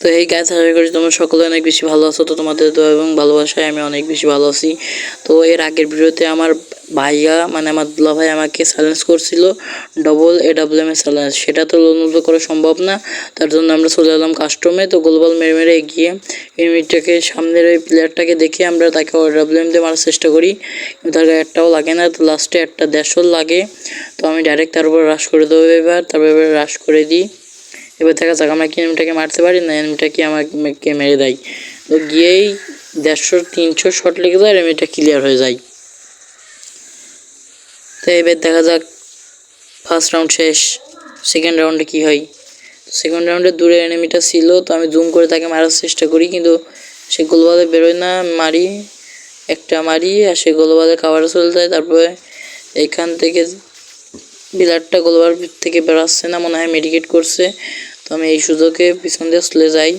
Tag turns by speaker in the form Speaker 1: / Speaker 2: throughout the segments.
Speaker 1: তো এই গাছ আশা করি তোমরা সকলে অনেক বেশি ভালো আছো, তো তোমাদের দোয়া এবং ভালোবাসায় আমি অনেক বেশি ভালো আছি। তো এর আগের ভিডিওতে আমার ভাইয়া মানে আমার দুলা ভাই আমাকে চ্যালেঞ্জ করছিল double A W M A challenge সেটা তো লোন করা সম্ভব না, তার জন্য আমরা চলে এলাম কাস্টমে তো গোলবাল মেরে মেরে এগিয়ে এমিটাকে সামনের ওই প্লেয়ারটাকে দেখে আমরা তাকে ও ডাব্লিউ এম দিয়ে মারার চেষ্টা করি। কিন্তু তার একটাও লাগে না, তো লাস্টে একটা দেড়শো লাগে। তো আমি ডাইরেক্ট তার উপর রাশ করে দেবো এবার, তারপর এবার রাশ করে দিই। এবার দেখা যাক, আমরা কি এনিমিটাকে মারতে পারি না এনিমিটা কি আমাকে মেরে দেয়। তো গিয়েই দেড়শো, তিনশো শট লেগে যায় এনিমিটা ক্লিয়ার হয়ে যায়। তো এবার দেখা যাক ফার্স্ট রাউন্ড শেষ সেকেন্ড রাউন্ডে কি হয়? সেকেন্ড রাউন্ডে দূরে এনিমিটা ছিল, তো আমি জুম করে তাকে মারার চেষ্টা করি, কিন্তু সে গোলবালে বেরোয় না, মারি, একটা মারি, আর সে গোলবালে কাভারে চলে যায়। তারপরে এখান থেকে বিলারটা গোলবার থেকে বেরোচ্ছে না, মনে হয় মেডিকেট করছে। তো আমি এই সুযোগে পিছন দিয়ে চলে যাই।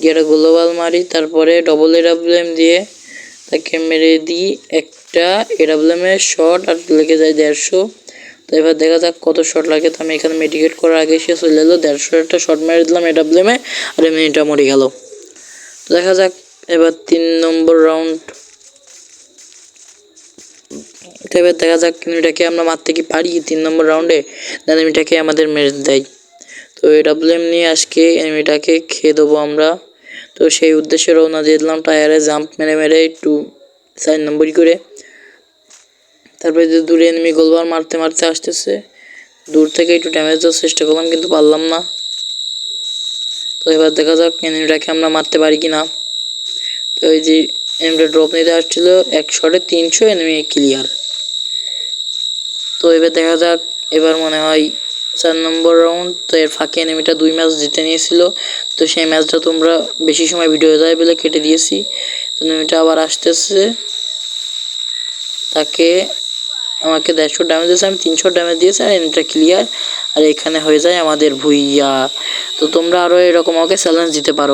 Speaker 1: গিয়ে একটা গোলবাল মারি, তারপরে ডবল এডাব্লিউএম দিয়ে তাকে মেরে দিই। একটা এডাব্লিউএমের শট আর লেগে যায় দেড়শো। তো এবার দেখা যাক কত শট লাগে। তো আমি এখানে মেডিকেট করার আগে সে চলে এলো, দেড়শো একটা শট মেরে দিলাম এডাব্লিউএমে আর এমনিটা মরে গেল। তো দেখা যাক এবার তিন নম্বর রাউন্ড তো এবার দেখা যাক এনিমিটাকে আমরা মারতে কি পারি তিন নম্বর রাউন্ডে দেন এনিমিটাকে আমাদের মেরে দেয়। তো এই ডাব্লিউএম নিয়ে আজকে এনিমিটাকে খেয়ে দেবো আমরা। তো সেই উদ্দেশ্যে রওনা দিয়ে দিলাম টায়ারে জাম্প মেরে মেরে একটু চার নম্বরই করে। তারপরে যে দূরে এনিমি গোলবার মারতে মারতে আসতেছে, দূর থেকে একটু ড্যামেজ দেওয়ার চেষ্টা করলাম, কিন্তু পারলাম না। তো এবার দেখা যাক এনিমিটাকে আমরা মারতে পারি কি না তো এই যে এনিমিটা ড্রপ নিতে আসছিল, এক শটে তিনশো এনিমি ক্লিয়ার তো এবার দেখা যাক, এবার মনে হয় চার নম্বর রাউন্ড তো এর ফাঁকে এনিমিটা দুই ম্যাচ জিতে নিয়েছিল। তো সেই ম্যাচটা তোমরা বেশি সময় ভিডিও যায় বলে কেটে দিয়েছি। তো এনিমিটা আবার আসতেছে। তাকে আমাকে দেড়শো ড্যামেজ দিয়েছে, আমি তিনশো ড্যামেজ দিয়েছি, আর এনিমিটা ক্লিয়ার আর এখানে হয়ে যায় আমাদের ভুইয়া। তো তোমরা আরও এরকম আমাকে চ্যালেঞ্জ দিতে পারো।